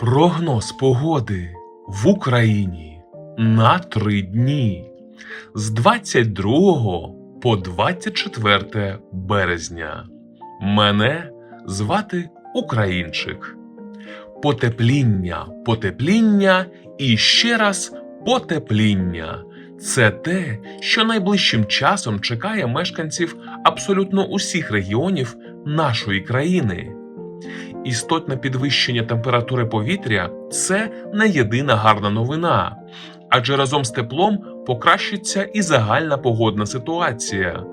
Прогноз погоди в Україні на три дні з 22 по 24 березня. Мене звати Українчик. Потепління, потепління і ще раз потепління. Це те, що найближчим часом чекає мешканців абсолютно усіх регіонів нашої країни. Істотне підвищення температури повітря це не єдина гарна новина, адже разом з теплом покращиться і загальна погодна ситуація.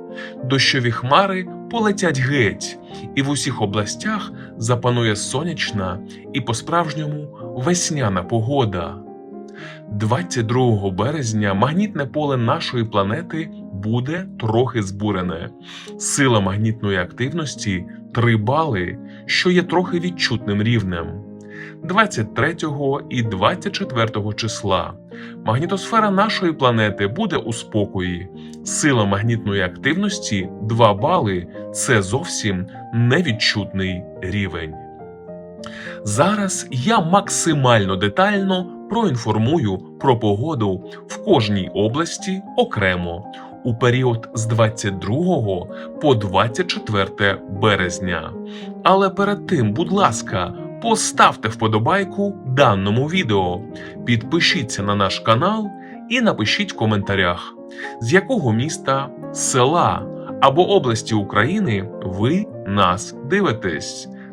Дощові хмари полетять геть, і в усіх областях запанує сонячна і по-справжньому весняна погода. 22 березня магнітне поле нашої планети буде трохи збурене. Сила магнітної активності 3 бали, що є трохи відчутним рівнем. 23 і 24 числа магнітосфера нашої планети буде у спокої. Сила магнітної активності 2 бали це зовсім невідчутний рівень. Зараз я максимально детально проінформую про погоду в кожній області окремо у період з 22 по 24 березня. Але перед тим, будь ласка, поставте вподобайку даному відео, підпишіться на наш канал і напишіть в коментарях, з якого міста, села або області України ви нас дивитесь.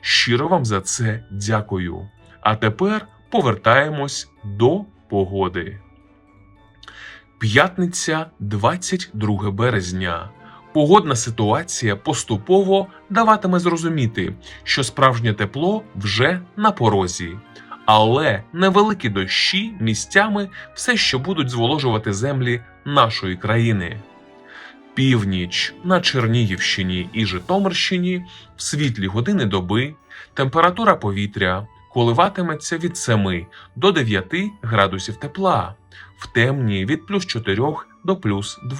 Щиро вам за це дякую. А тепер повертаємось до погоди. П'ятниця, 22 березня. Погодна ситуація поступово даватиме зрозуміти, що справжнє тепло вже на порозі, але невеликі дощі місцями все ще будуть зволожувати землі нашої країни. Північ на Чернігівщині і Житомирщині в світлі години доби температура повітря коливатиметься від 7 до 9 градусів тепла, в темні від плюс 4 до плюс 2.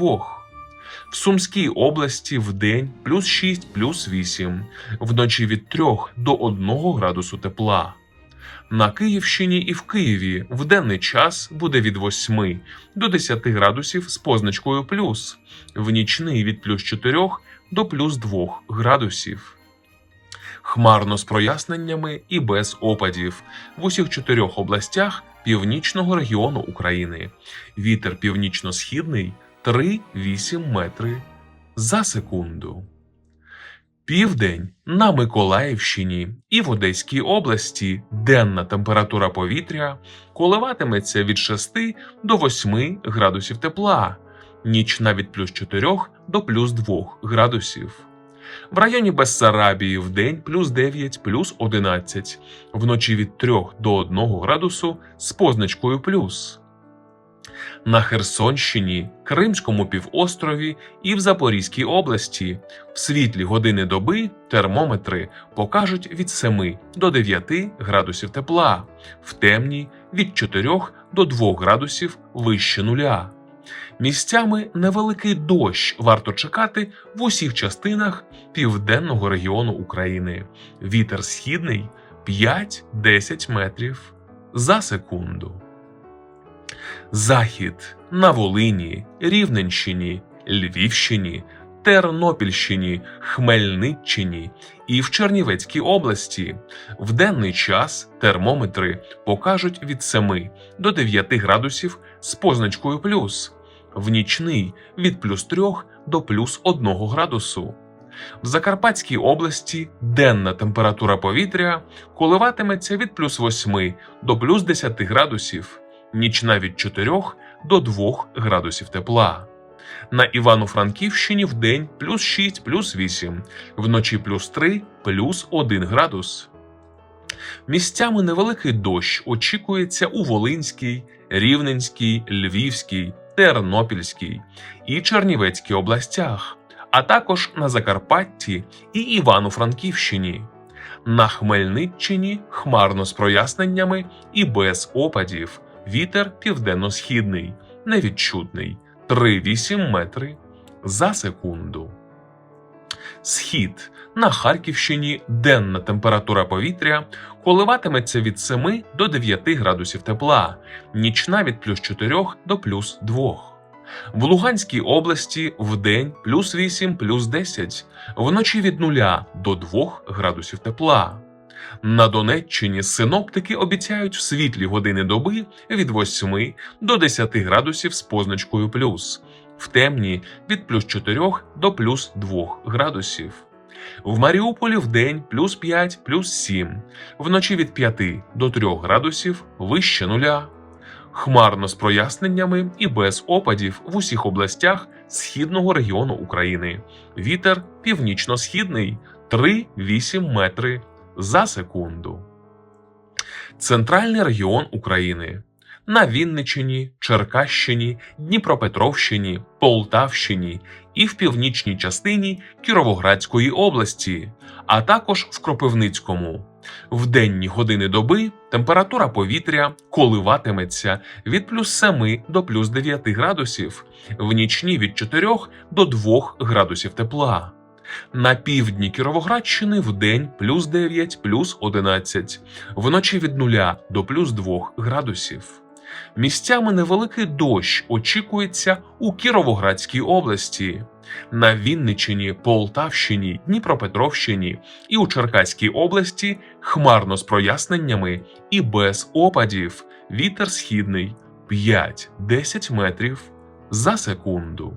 В Сумській області в день плюс 6 плюс 8, вночі від 3 до 1 градусу тепла. На Київщині і в Києві в денний час буде від 8 до 10 градусів з позначкою плюс, в нічний від плюс 4 до плюс 2 градусів. Хмарно з проясненнями і без опадів в усіх чотирьох областях північного регіону України. Вітер північно-східний 3-8 метри за секунду. Південь на Миколаївщині і в Одеській області денна температура повітря коливатиметься від 6 до 8 градусів тепла, нічна від плюс 4 до плюс 2 градусів. В районі Бессарабії в день плюс 9 плюс 11, вночі від 3 до 1 градусу з позначкою плюс. На Херсонщині, Кримському півострові і в Запорізькій області в світлі години доби термометри покажуть від 7 до 9 градусів тепла, в темні від 4 до 2 градусів вище нуля. Місцями невеликий дощ варто чекати в усіх частинах південного регіону України. Вітер східний 5-10 метрів за секунду. Захід на Волині, Рівненщині, Львівщині, Тернопільщині, Хмельниччині і в Чернівецькій області. В денний час термометри покажуть від 7 до 9 градусів з позначкою плюс, в нічний від плюс 3 до плюс 1 градусу. В Закарпатській області денна температура повітря коливатиметься від плюс 8 до плюс 10 градусів, нічна від 4 до 2 градусів тепла. На Івано-Франківщині в день плюс 6 плюс 8, вночі плюс 3 плюс 1 градус. Місцями невеликий дощ очікується у Волинській, Рівненській, Львівській, Тернопільській і Чернівецькій областях, а також на Закарпатті і Івано-Франківщині. На Хмельниччині хмарно з проясненнями і без опадів. Вітер південно-східний, невідчутний 3,8 метри за секунду. Схід на Харківщині денна температура повітря коливатиметься від 7 до 9 градусів тепла, нічна від плюс 4 до плюс 2. В Луганській області вдень плюс 8 плюс 10, вночі від 0 до 2 градусів тепла. На Донеччині синоптики обіцяють в світлі години доби від 8 до 10 градусів з позначкою плюс, в темні від плюс 4 до плюс 2 градусів. В Маріуполі вдень плюс 5 плюс 7, вночі від 5 до 3 градусів вище нуля. Хмарно з проясненнями і без опадів в усіх областях східного регіону України. Вітер північно-східний 3,8 метри за секунду. Центральний регіон України на Вінниччині, Черкащині, Дніпропетровщині, Полтавщині і в північній частині Кіровоградської області, а також в Кропивницькому. В денні години доби температура повітря коливатиметься від плюс 7 до плюс 9 градусів, в нічні від 4 до 2 градусів тепла. На півдні Кіровоградщини в день плюс 9, плюс 11, вночі від 0 до плюс 2 градусів. Місцями невеликий дощ очікується у Кіровоградській області, на Вінниччині, Полтавщині, Дніпропетровщині і у Черкаській області хмарно з проясненнями і без опадів. Вітер східний 5-10 метрів за секунду.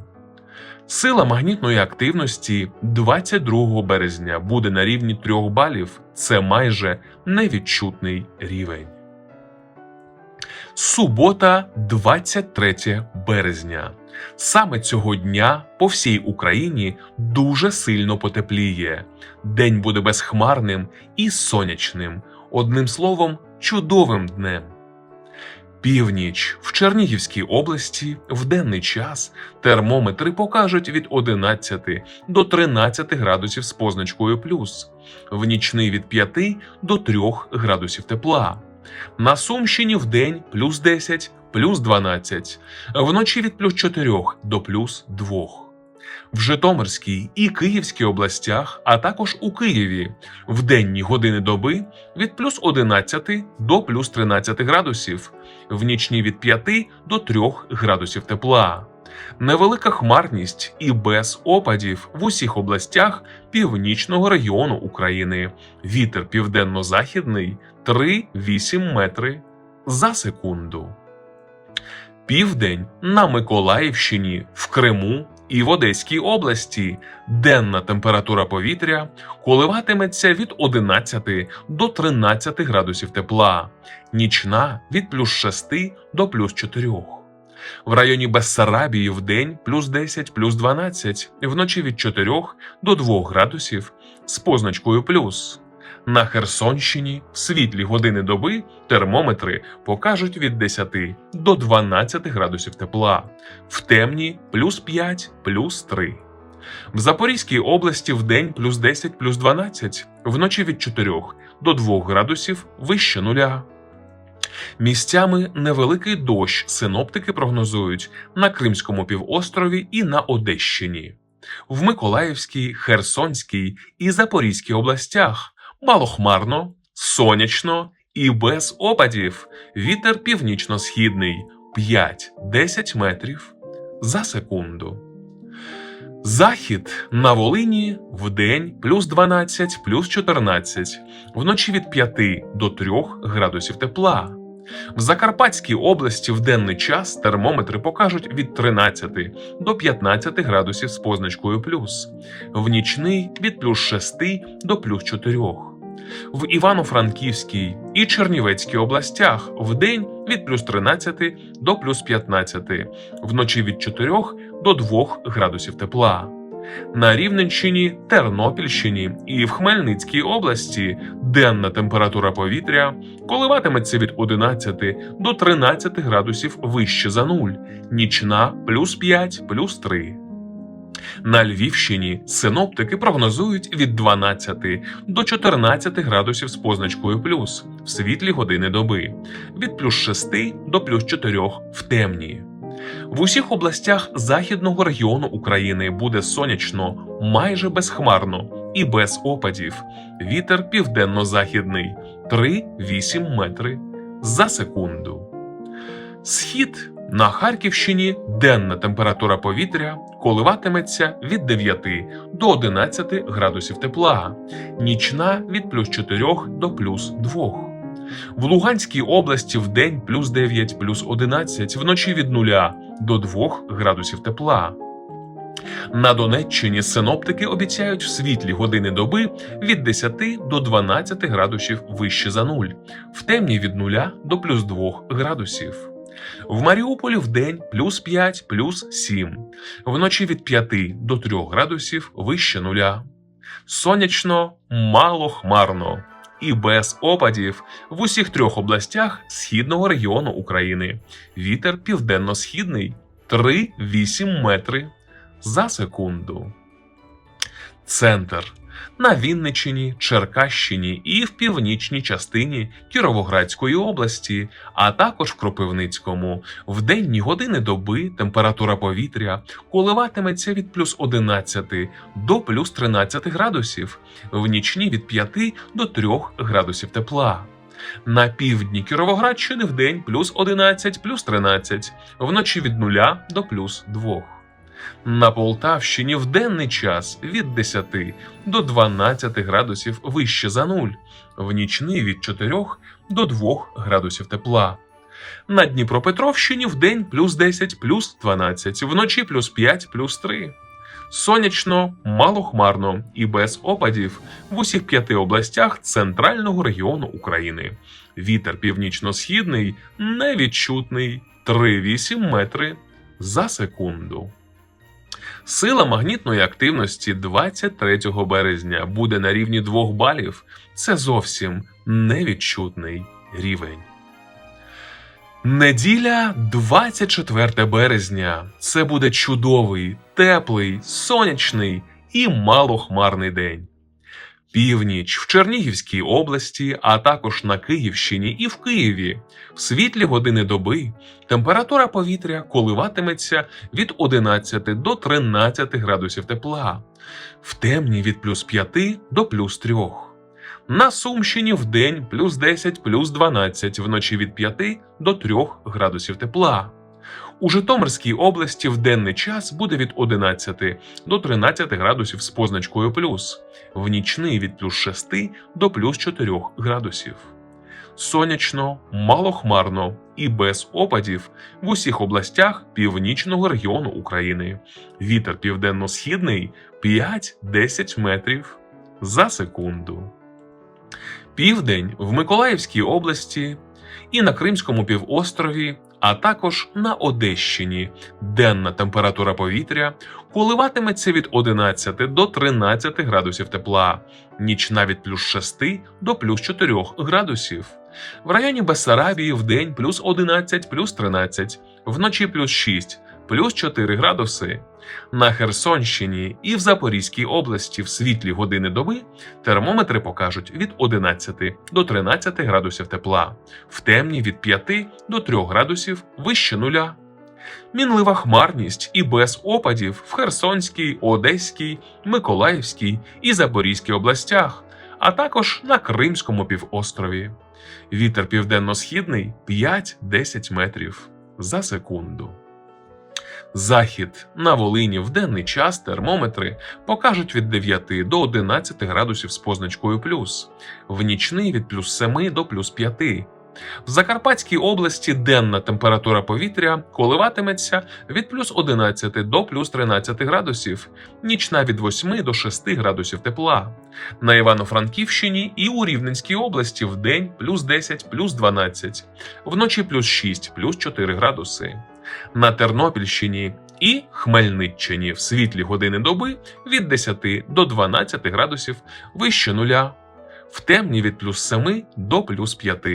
Сила магнітної активності 22 березня буде на рівні 3 балів. Це майже невідчутний рівень. Субота, 23 березня. Саме цього дня по всій Україні дуже сильно потепліє. День буде безхмарним і сонячним, одним словом, чудовим днем. Північ в Чернігівській області в денний час термометри покажуть від 11 до 13 градусів з позначкою плюс, в нічний від 5 до 3 градусів тепла. На Сумщині в день плюс 10, плюс 12, вночі від плюс 4 до плюс 2. В Житомирській і Київській областях, а також у Києві в денні години доби від плюс 11 до плюс 13 градусів, в нічні від 5 до 3 градусів тепла. Невелика хмарність і без опадів в усіх областях північного регіону України. Вітер південно-західний 3-8 метри за секунду. Південь на Миколаївщині, в Криму і в Одеській області. Денна температура повітря коливатиметься від 11 до 13 градусів тепла, нічна від плюс 6 до плюс 4. В районі Бессарабії в день плюс 10, плюс 12, вночі від 4 до 2 градусів з позначкою плюс. На Херсонщині в світлі години доби термометри покажуть від 10 до 12 градусів тепла, в темні плюс 5, плюс 3. В Запорізькій області в день плюс 10, плюс 12, вночі від 4 до 2 градусів вище нуля. Місцями невеликий дощ синоптики прогнозують на Кримському півострові і на Одещині. В Миколаївській, Херсонській і Запорізькій областях малохмарно, сонячно і без опадів. Вітер північно-східний 5-10 метрів за секунду. Захід на Волині в день плюс 12, плюс 14, вночі від 5 до 3 градусів тепла. В Закарпатській області в денний час термометри покажуть від 13 до 15 градусів з позначкою плюс, в нічний від плюс 6 до плюс 4. В Івано-Франківській і Чернівецькій областях в день від плюс 13 до плюс 15, вночі від 4 до 2 градусів тепла. На Рівненщині, Тернопільщині і в Хмельницькій області денна температура повітря коливатиметься від 11 до 13 градусів вище за нуль, нічна плюс 5, плюс 3. На Львівщині синоптики прогнозують від 12 до 14 градусів з позначкою плюс в світлі години доби, від плюс 6 до плюс 4 в темні. В усіх областях західного регіону України буде сонячно, майже безхмарно і без опадів. Вітер південно-західний 3-8 метри за секунду. Схід на Харківщині денна температура повітря коливатиметься від 9 до 11 градусів тепла, нічна від плюс 4 до плюс 2. В Луганській області в день плюс 9, плюс 11, вночі від 0 до 2 градусів тепла. На Донеччині синоптики обіцяють в світлі години доби від 10 до 12 градусів вище за нуль, в темні від 0 до плюс 2 градусів. В Маріуполі в день плюс 5, плюс 7, вночі від 5 до 3 градусів вище нуля. Сонячно, мало хмарно і без опадів в усіх трьох областях східного регіону України. Вітер південно-східний 3-8 метри за секунду. Центр на Вінниччині, Черкащині і в північній частині Кіровоградської області, а також в Кропивницькому. В денні години доби температура повітря коливатиметься від плюс 11 до плюс 13 градусів, в нічні від 5 до 3 градусів тепла. На півдні Кіровоградщини в день плюс 11, плюс 13, вночі від 0 до плюс 2. На Полтавщині в денний час від 10 до 12 градусів вище за нуль, в нічний від 4 до 2 градусів тепла. На Дніпропетровщині в день плюс 10, плюс 12, вночі плюс 5, плюс 3. Сонячно, малохмарно і без опадів в усіх п'яти областях центрального регіону України. Вітер північно-східний невідчутний 3,8 метри за секунду. Сила магнітної активності 23 березня буде на рівні 2 балів. Це зовсім невідчутний рівень. Неділя 24 березня. Це буде чудовий, теплий, сонячний і малохмарний день. Північ в Чернігівській області, а також на Київщині і в Києві. В світлі години доби температура повітря коливатиметься від 11 до 13 градусів тепла, в темні від плюс 5 до плюс 3. На Сумщині в день плюс 10, плюс 12, вночі від 5 до 3 градусів тепла. У Житомирській області в денний час буде від 11 до 13 градусів з позначкою плюс, в нічний від плюс 6 до плюс 4 градусів. Сонячно, малохмарно і без опадів в усіх областях північного регіону України. Вітер південно-східний 5-10 метрів за секунду. Південь в Миколаївській області і на Кримському півострові, а також на Одещині. Денна температура повітря коливатиметься від 11 до 13 градусів тепла, нічна від плюс 6 до плюс 4 градусів. В районі Бессарабії в день плюс 11, плюс 13, вночі плюс 6, плюс 4 градуси. На Херсонщині і в Запорізькій області в світлі години доби термометри покажуть від 11 до 13 градусів тепла, в темні від 5 до 3 градусів вище нуля. Мінлива хмарність і без опадів в Херсонській, Одеській, Миколаївській і Запорізькій областях, а також на Кримському півострові. Вітер південно-східний 5-10 метрів за секунду. Захід на Волині в денний час термометри покажуть від 9 до 11 градусів з позначкою плюс, в нічний від плюс 7 до плюс 5. В Закарпатській області денна температура повітря коливатиметься від плюс 11 до плюс 13 градусів, нічна від 8 до 6 градусів тепла. На Івано-Франківщині і у Рівненській області в день плюс 10, плюс 12, вночі плюс 6, плюс 4 градуси. На Тернопільщині І Хмельниччині в світлі години доби від 10 до 12 градусів вище нуля. В темні від плюс 7 до плюс 5.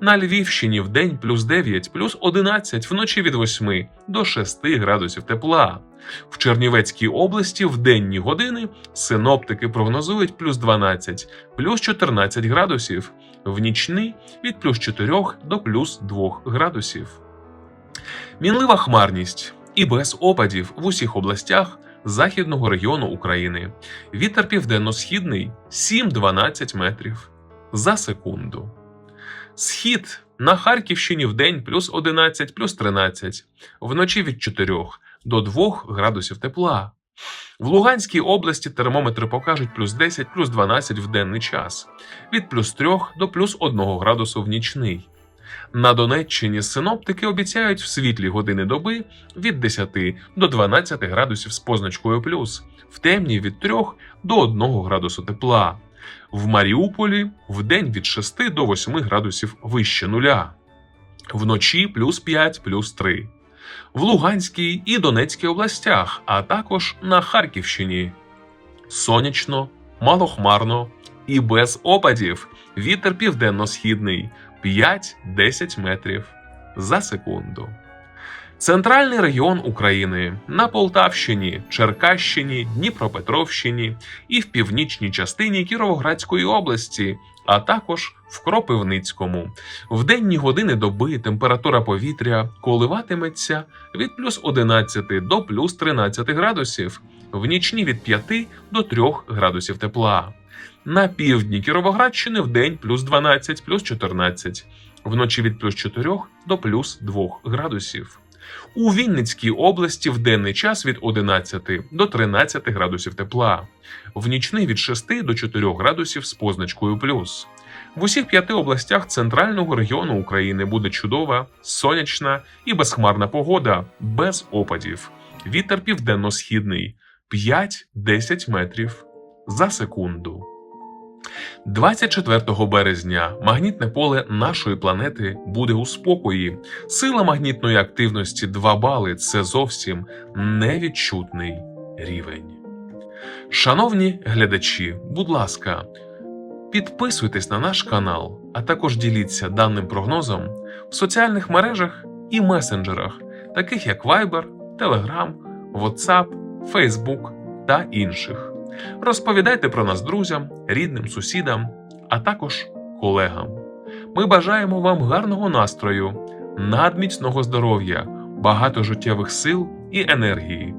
На Львівщині в день плюс 9, плюс 11, вночі від 8 до 6 градусів тепла. В Чернівецькій області в денні години синоптики прогнозують плюс 12, плюс 14 градусів, в нічні від плюс 4 до плюс 2 градусів. Мінлива хмарність і без опадів в усіх областях західного регіону України. Вітер південно-східний 7-12 метрів за секунду. Схід на Харківщині в день плюс 11, плюс 13, вночі від 4 до 2 градусів тепла. В Луганській області термометри покажуть плюс 10, плюс 12 в денний час, від плюс 3 до плюс 1 градусу в нічний. На Донеччині синоптики обіцяють в світлі години доби від 10 до 12 градусів з позначкою плюс, в темні від 3 до 1 градусу тепла. В Маріуполі в день від 6 до 8 градусів вище нуля. Вночі плюс 5, плюс 3. В Луганській і Донецькій областях, а також на Харківщині. Сонячно, малохмарно і без опадів. Вітер південно-східний 5-10 метрів за секунду. Центральний регіон України на Полтавщині, Черкащині, Дніпропетровщині і в північній частині Кіровоградської області, а також в Кропивницькому. В денні години доби температура повітря коливатиметься від плюс 11 до плюс 13 градусів, в нічні від 5 до 3 градусів тепла. На півдні Кіровоградщини в день плюс 12, плюс 14, вночі від плюс 4 до плюс 2 градусів. У Вінницькій області в денний час від 11 до 13 градусів тепла, в нічний від 6 до 4 градусів з позначкою плюс. В усіх п'яти областях центрального регіону України буде чудова, сонячна і безхмарна погода без опадів. Вітер південно-східний 5-10 метрів за секунду. 24 березня магнітне поле нашої планети буде у спокої. Сила магнітної активності 2 бали це зовсім невідчутний рівень. Шановні глядачі, будь ласка, підписуйтесь на наш канал, а також діліться даним прогнозом в соціальних мережах і месенджерах, таких як Viber, Telegram, WhatsApp, Facebook та інших. Розповідайте про нас друзям, рідним, сусідам, а також колегам. Ми бажаємо вам гарного настрою, надміцного здоров'я, багато життєвих сил і енергії.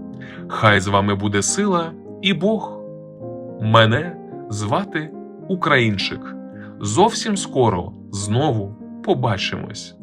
Хай з вами буде сила і Бог. Мене звати Українчик. Зовсім скоро знову побачимось.